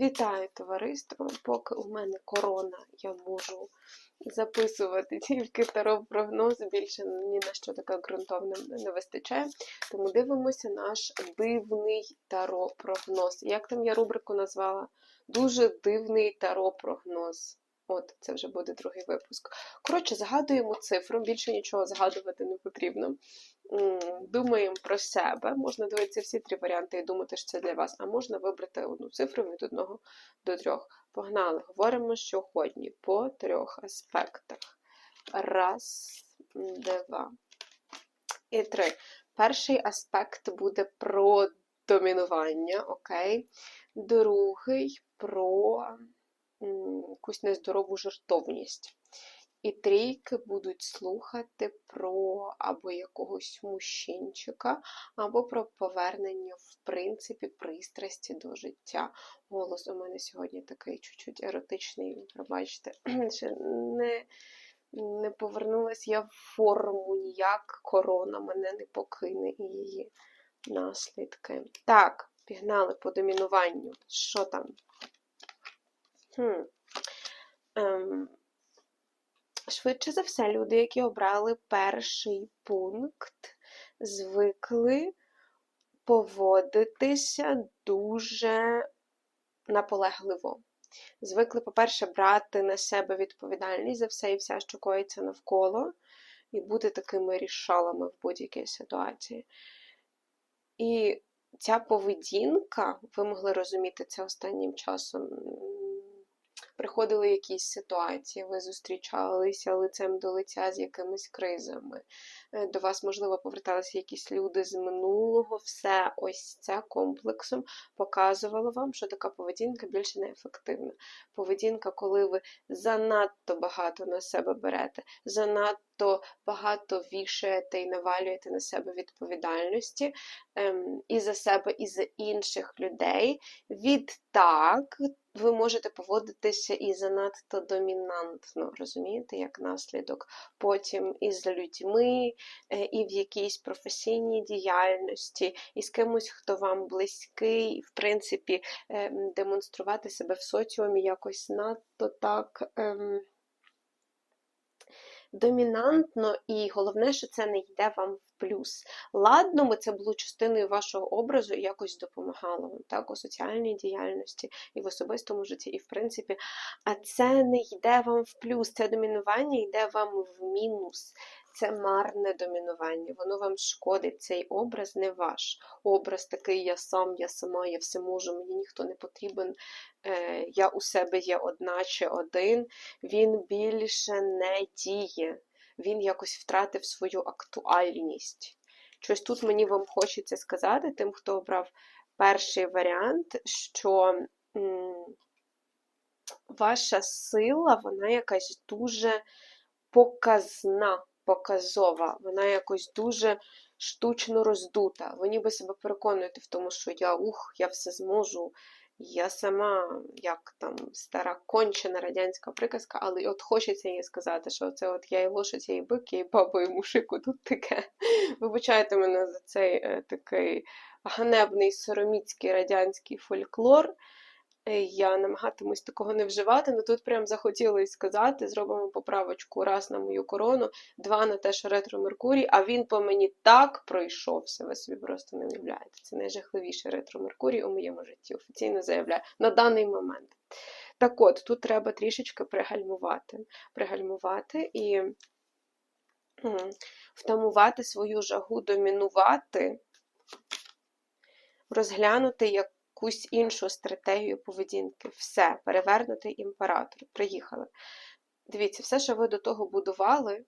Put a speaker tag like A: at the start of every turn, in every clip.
A: Вітаю товариство! Поки у мене корона, я можу записувати тільки таро-прогноз, більше ні на що таке ґрунтовне не вистачає. Тому дивимося наш дивний таро-прогноз. Як там я рубрику назвала? Дуже дивний таро-прогноз. От, це вже буде другий випуск. Коротше, згадуємо цифру, більше нічого згадувати не потрібно. Думаємо про себе. Можна дивитися всі три варіанти і думати, що це для вас, а можна вибрати одну цифру від одного до трьох. Погнали, говоримо сьогодні по трьох аспектах. Раз, два і три. Перший аспект буде про домінування, окей? Другий про якусь нездорову жертовність. І трійки будуть слухати про або якогось мужчинчика, або про повернення, в принципі, пристрасті до життя. Голос у мене сьогодні такий чуть-чуть еротичний, пробачте, ще не не повернулася я в форму ніяк, корона мене не покине і її наслідки. Так, пігнали по домінуванню. Що там? Хм. Ем, Швидше за все, люди, які обрали перший пункт, звикли поводитися дуже наполегливо. Звикли, по-перше, брати на себе відповідальність за все і все, що коїться навколо, і бути такими рішалами в будь-якій ситуації. І ця поведінка, ви могли розуміти це останнім часом приходили якісь ситуації, ви зустрічалися лицем до лиця з якимись кризами. Е, до вас, можливо, поверталися якісь люди з минулого, все ось це комплексом показувало вам, що така поведінка більше не ефективна. Поведінка, коли ви занадто багато на себе берете, занадто багато вішаєте і навалюєте на себе відповідальності ем, і за себе, і за інших людей. Відтак ви можете поводитися і занадто домінантно, розумієте, як наслідок. Потім із людьми, е, і в якійсь професійній діяльності, і з кимось, хто вам близький, і, в принципі, ем, демонструвати себе в соціумі якось надто так. Ем, домінантно, і головне, що це не йде вам в плюс. Ладно, ми це було частиною вашого образу і якось допомагало вам так, у соціальній діяльності і в особистому житті, і в принципі, а це не йде вам в плюс, це домінування йде вам в мінус це марне домінування, воно вам шкодить. Цей образ не ваш. Образ такий я сам, я сама, я все можу, мені ніхто не потрібен, е, я у себе є одна чи один. Він більше не діє, він якось втратив свою актуальність. Щось тут мені вам хочеться сказати, тим, хто обрав перший варіант, що ваша сила, вона якась дуже показна показова, вона якось дуже штучно роздута. Ви ніби себе переконуєте в тому, що я ух, я все зможу. Я сама, як там стара кончена радянська приказка, але от хочеться їй сказати, що це от я і лошадь, і бик, я і баба, і мушику тут таке. Вибачайте мене за цей е, такий ганебний сороміцький радянський фольклор. Е, я намагатимусь такого не вживати, але тут прям захотілося сказати: зробимо поправочку раз на мою корону, два на те, що ретро Меркурій, а він по мені так пройшовся. Ви собі просто не уявляєте. Це найжахливіший ретро Меркурій у моєму житті. Офіційно заявляю на даний момент. Так от, тут треба трішечки пригальмувати. Пригальмувати і втамувати свою жагу, домінувати, розглянути як якусь іншу стратегію поведінки. Все, перевернутий імператор. Приїхали. Дивіться, все, що ви до того будували,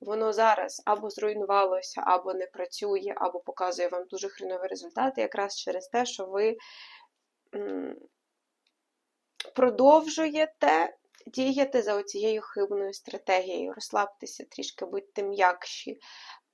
A: воно зараз або зруйнувалося, або не працює, або показує вам дуже хренові результати, якраз через те, що ви продовжуєте діяти за оцією хибною стратегією. Розслабтеся трішки, будьте м'якші.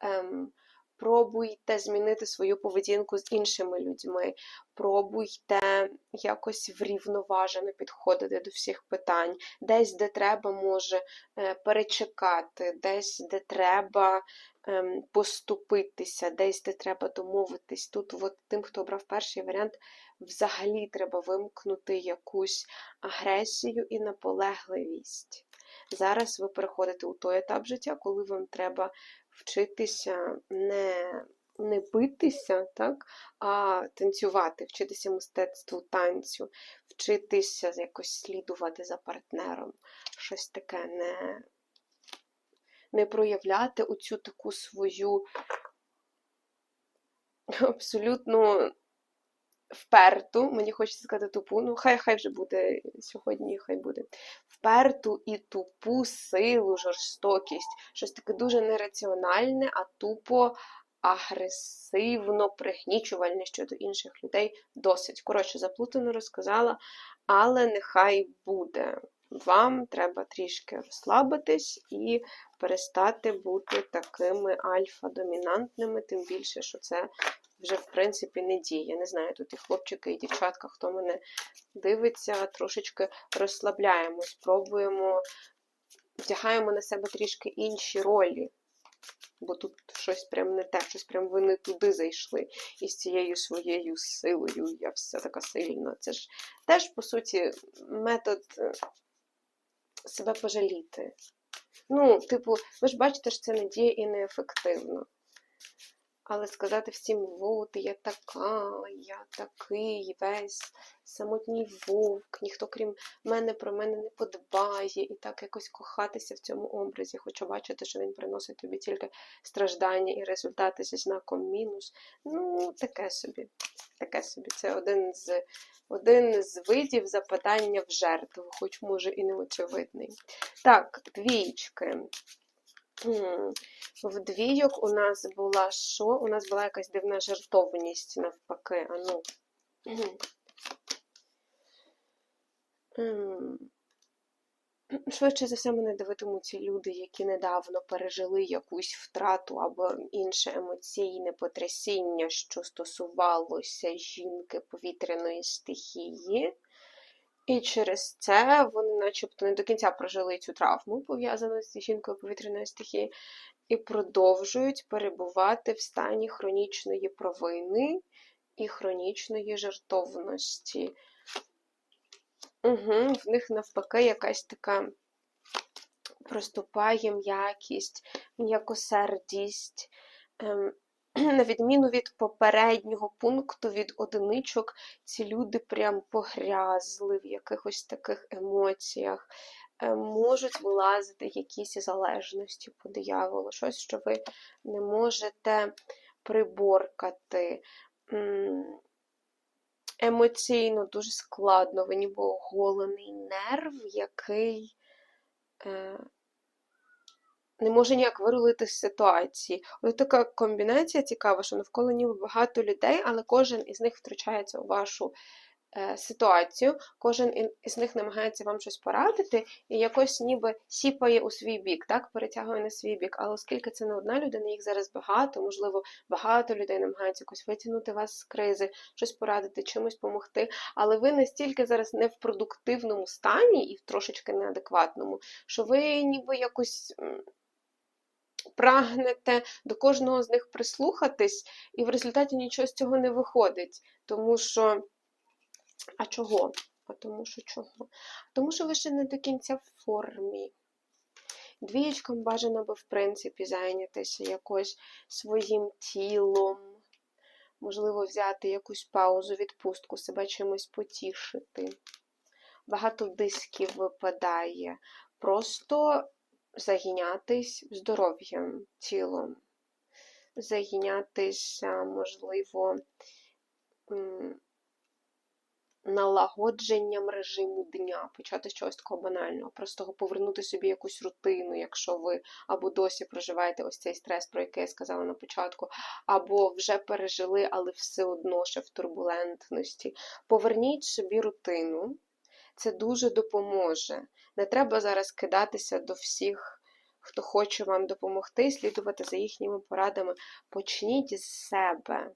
A: Ем, Пробуйте змінити свою поведінку з іншими людьми, пробуйте якось врівноважено підходити до всіх питань, десь, де треба, може е, перечекати, десь, де треба ем, поступитися, десь, де треба домовитись. Тут, от, тим, хто обрав перший варіант, взагалі треба вимкнути якусь агресію і наполегливість. Зараз ви переходите у той етап життя, коли вам треба вчитися не не битися, так, а танцювати, вчитися мистецтву танцю, вчитися якось слідувати за партнером. Щось таке не не проявляти оцю таку свою абсолютно вперту, мені хочеться сказати тупу, ну хай хай вже буде сьогодні, хай буде вперту і тупу силу, жорстокість, щось таке дуже нераціональне, а тупо агресивно пригнічувальне щодо інших людей. Досить. Коротше, заплутано розказала, але нехай буде. Вам треба трішки розслабитись і перестати бути такими альфа-домінантними, тим більше, що це вже, в принципі, не діє. Я Не знаю, тут і хлопчики, і дівчатка, хто мене дивиться, трошечки розслабляємо, спробуємо, вдягаємо на себе трішки інші ролі. Бо тут щось прям не те, щось прям ви не туди зайшли із цією своєю силою. Я все така сильна. Це ж теж, по суті, метод е, себе пожаліти. Ну, типу, ви ж бачите, що це не діє і неефективно. Але сказати всім, от, я така, я такий весь самотній вовк, ніхто крім мене про мене не подбає, і так якось кохатися в цьому образі, хочу бачити, що він приносить тобі тільки страждання і результати зі знаком мінус. Ну, таке собі. Таке собі. Це один з один з видів западання в жертву, хоч може і не очевидний. Так, двічки. В двійок у нас була що? У нас була якась дивна жертовність навпаки. А ну. Швидше за все, мене дивитимуться люди, які недавно пережили якусь втрату або інше емоційне потрясіння, що стосувалося жінки повітряної стихії. І через це вони, начебто, не до кінця прожили цю травму, пов'язану з жінкою повітряної стихії, і продовжують перебувати в стані хронічної провини і хронічної жертовності. Угу, В них навпаки якась така проступає м'якість, м'якосердість. Ем, на відміну від попереднього пункту, від одиничок, ці люди прям погрязли в якихось таких емоціях, ем, можуть вилазити якісь залежності по дияволу, щось, що ви не можете приборкати. Емоційно дуже складно, ви ніби оголений нерв, який е, не може ніяк вирулити з ситуації. Ось така комбінація цікава, що навколо ніби багато людей, але кожен із них втручається у вашу Е, ситуацію, кожен із них намагається вам щось порадити і якось ніби сіпає у свій бік, так, перетягує на свій бік. Але оскільки це не одна людина, їх зараз багато, можливо, багато людей намагаються якось витягнути вас з кризи, щось порадити, чимось допомогти. Але ви настільки зараз не в продуктивному стані і в трошечки неадекватному, що ви ніби якось. Прагнете до кожного з них прислухатись, і в результаті нічого з цього не виходить, тому що а чого? А тому що чого? Тому що ви ще не до кінця в формі. Двієчкам бажано би, в принципі, зайнятися якось своїм тілом, можливо, взяти якусь паузу, відпустку, себе чимось потішити. Багато дисків випадає. Просто загінятись здоров'ям, тілом, загінятися, можливо, налагодженням режиму дня, почати з чогось такого банального, просто повернути собі якусь рутину, якщо ви або досі проживаєте ось цей стрес, про який я сказала на початку, або вже пережили, але все одно ще в турбулентності. Поверніть собі рутину, це дуже допоможе. Не треба зараз кидатися до всіх хто хоче вам допомогти, слідувати за їхніми порадами. Почніть з себе.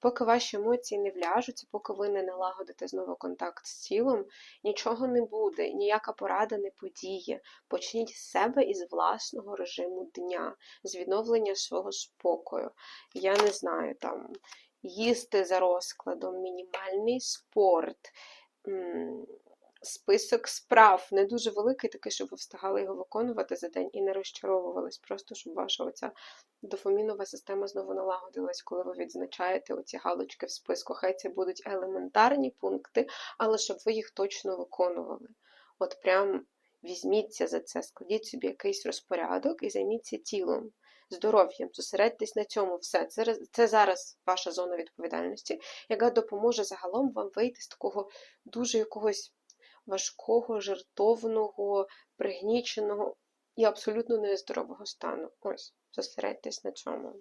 A: Поки ваші емоції не вляжуться, поки ви не налагодите знову контакт з тілом, нічого не буде, ніяка порада не подіє. Почніть з себе і з власного режиму дня, з відновлення свого спокою. Я не знаю, там їсти за розкладом, мінімальний спорт. Список справ не дуже великий, такий, щоб ви встигали його виконувати за день і не розчаровувались, просто щоб ваша оця дофамінова система знову налагодилась, коли ви відзначаєте оці галочки в списку. Хай це будуть елементарні пункти, але щоб ви їх точно виконували. От прям візьміться за це, складіть собі якийсь розпорядок і займіться тілом, здоров'ям, зосередьтесь на цьому все. Це, зараз ваша зона відповідальності, яка допоможе загалом вам вийти з такого дуже якогось важкого, жертовного, пригніченого і абсолютно нездорового стану. Ось, зосередьтесь на цьому.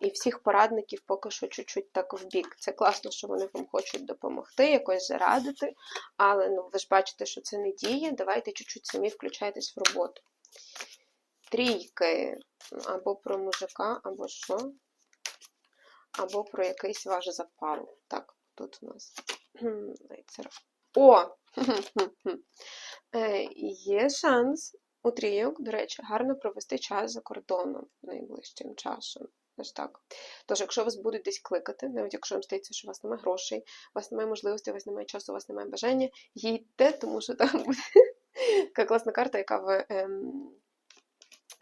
A: І всіх порадників поки що чуть-чуть так в бік. Це класно, що вони вам хочуть допомогти, якось зарадити, але ну, ви ж бачите, що це не діє. Давайте чуть-чуть самі включайтесь в роботу. Трійки або про мужика, або що, або про якийсь ваш запал. Так, тут у нас. О! Е, є шанс у трійок, до речі, гарно провести час за кордоном найближчим часом. Ось так. Тож, якщо вас будуть десь кликати, навіть якщо вам здається, що у вас немає грошей, у вас немає можливості, у вас немає часу, у вас немає бажання, їдьте, тому що там буде така класна карта, яка в ем,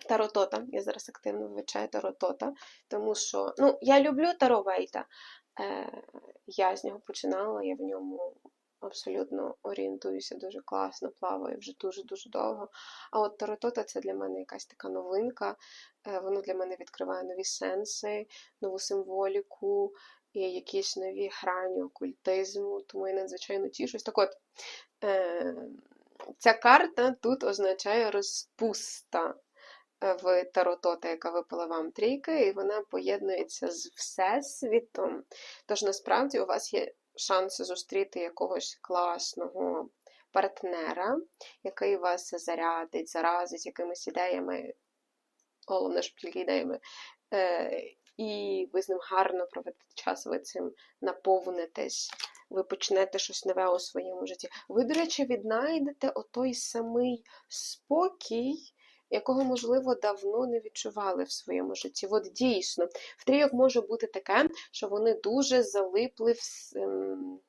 A: Таротота. Я зараз активно вивчаю Таротота, тому що ну, я люблю Таро Вейта. Е, Я з нього починала, я в ньому абсолютно орієнтуюся дуже класно, плаваю вже дуже-дуже довго. А от Таротота це для мене якась така новинка. Е, воно для мене відкриває нові сенси, нову символіку. І якісь нові грані окультизму, тому я надзвичайно тішусь. Так от, е, ця карта тут означає розпуста в Таротота, яка випала вам трійка, і вона поєднується з Всесвітом. Тож насправді у вас є шанси зустріти якогось класного партнера, який вас зарядить, заразить якимись ідеями, головне, щоб тільки ідеями. Е, і ви з ним гарно проведете час, ви цим наповнитесь, ви почнете щось нове у своєму житті. Ви, до речі, віднайдете отой самий спокій, якого, можливо, давно не відчували в своєму житті. От дійсно, в трійок може бути таке, що вони дуже залипли в. Ем,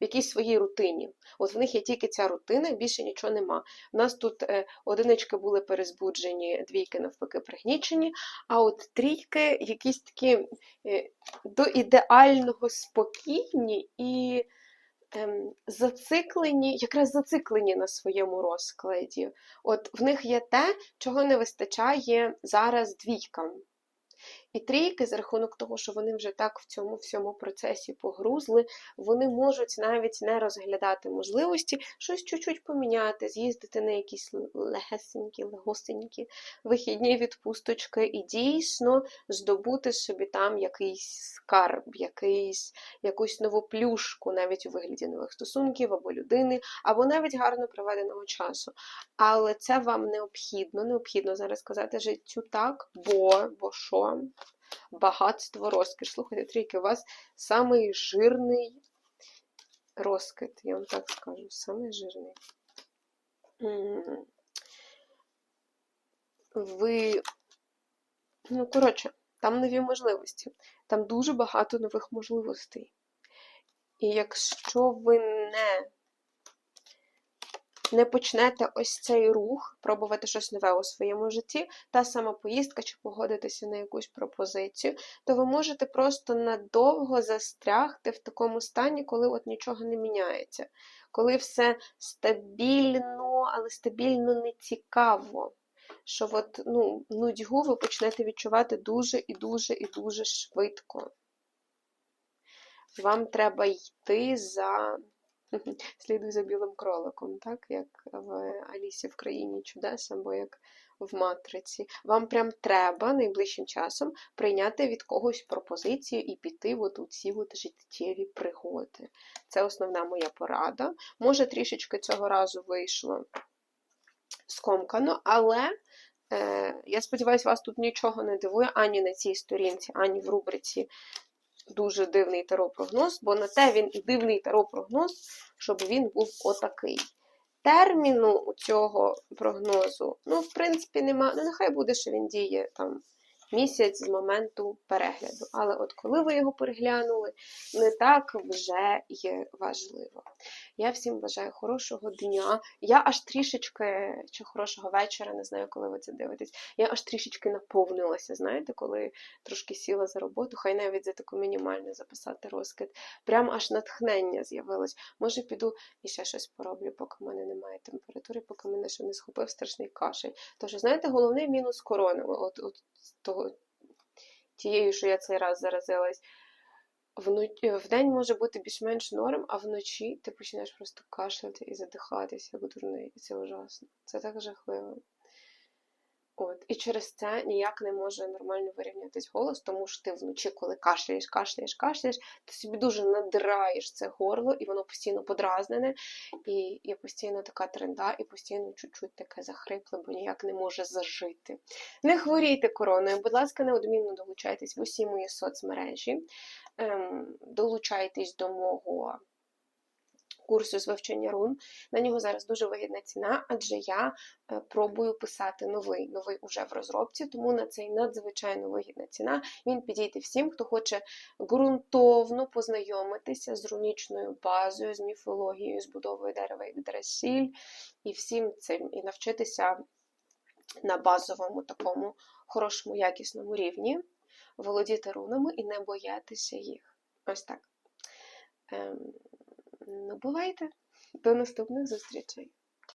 A: в якійсь своїй рутині. От в них є тільки ця рутина, більше нічого нема. У нас тут е, одинички були перезбуджені, двійки навпаки пригнічені, а от трійки якісь такі е, до ідеального спокійні і зациклені, якраз зациклені на своєму розкладі. От в них є те, чого не вистачає зараз двійкам. І трійки, за рахунок того, що вони вже так в цьому всьому процесі погрузли, вони можуть навіть не розглядати можливості щось чуть-чуть поміняти, з'їздити на якісь легесенькі, легосенькі вихідні відпусточки і дійсно здобути собі там якийсь скарб, якийсь, якусь нову плюшку, навіть у вигляді нових стосунків або людини, або навіть гарно проведеного часу. Але це вам необхідно, необхідно зараз сказати життю так, бо, бо що? Багатство, розкіш. Слухайте, трійки, у вас самий жирний розкид, я вам так скажу, самий жирний. Ви, ну, коротше, там нові можливості. Там дуже багато нових можливостей. І якщо ви не не почнете ось цей рух, пробувати щось нове у своєму житті, та сама поїздка чи погодитися на якусь пропозицію, то ви можете просто надовго застрягти в такому стані, коли от нічого не міняється. Коли все стабільно, але стабільно не цікаво. Що от, ну, нудьгу ви почнете відчувати дуже і дуже і дуже швидко. Вам треба йти за Слідуй за білим кроликом, так? Як в Алісі в країні чудес, або як в матриці. Вам прям треба найближчим часом прийняти від когось пропозицію і піти от у ці от життєві пригоди. Це основна моя порада. Може, трішечки цього разу вийшло скомкано, але е, я сподіваюся, вас тут нічого не дивує ані на цій сторінці, ані в рубриці дуже дивний таро-прогноз, бо на те він дивний таро-прогноз, щоб він був отакий. Терміну цього прогнозу, ну, в принципі, нема. Ну, нехай буде, що він діє там місяць з моменту перегляду. Але от коли ви його переглянули, не так вже є важливо. Я всім бажаю хорошого дня. Я аж трішечки, чи хорошого вечора, не знаю, коли ви це дивитесь. Я аж трішечки наповнилася, знаєте, коли трошки сіла за роботу, хай навіть за таку мінімальну записати розкид. Прям аж натхнення з'явилось. Може, піду і ще щось пороблю, поки в мене немає температури, поки мене ще не схопив страшний кашель. Тож, знаєте, головний мінус корони. От, от того, тією, що я цей раз заразилась. В день може бути більш-менш норм, а вночі ти починаєш просто кашляти і задихатися, як дурний. І це ужасно. Це так жахливо. От. І через це ніяк не може нормально вирівнятись голос, тому що ти вночі, коли кашляєш, кашляєш, кашляєш, ти собі дуже надираєш це горло, і воно постійно подразнене, і і постійно така тренда, і постійно чуть-чуть таке захрипле, бо ніяк не може зажити. Не хворійте короною, будь ласка, неодмінно долучайтесь в усі мої соцмережі, ем, долучайтесь до мого курсу з вивчення рун. На нього зараз дуже вигідна ціна, адже я е, пробую писати новий, новий уже в розробці, тому на цей надзвичайно вигідна ціна. Він підійде всім, хто хоче ґрунтовно познайомитися з рунічною базою, з міфологією, з будовою дерева і дресіль, і всім цим, і навчитися на базовому такому хорошому, якісному рівні, володіти рунами і не боятися їх. Ось так. Ем, Ну, бувайте! До наступних зустрічей!